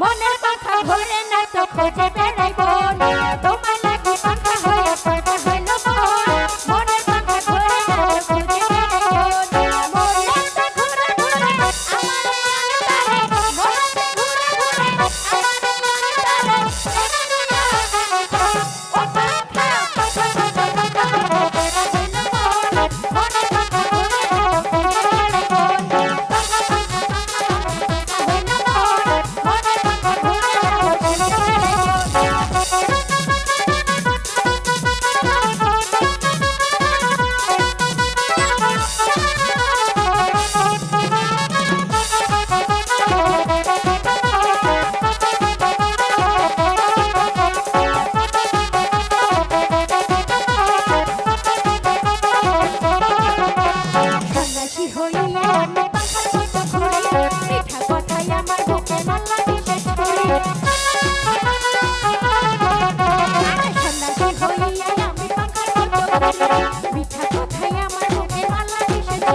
মনের কথা ভরে না তো খোঁজে বেড়াইব না। তোমার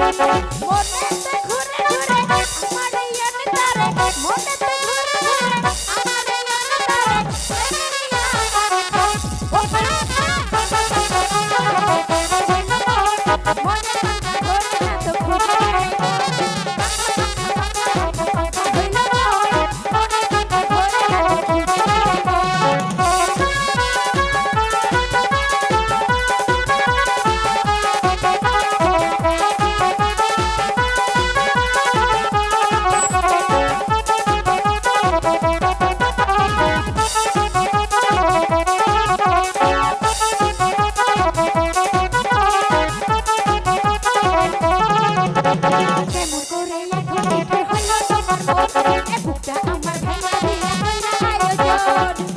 মনে ঘুরে ঘুরে মারিয়ে তারে মনে কেমন করে লেখো এটা হলো তোমার মন বুকটা আমার ভেঙে দিলে মনে হয়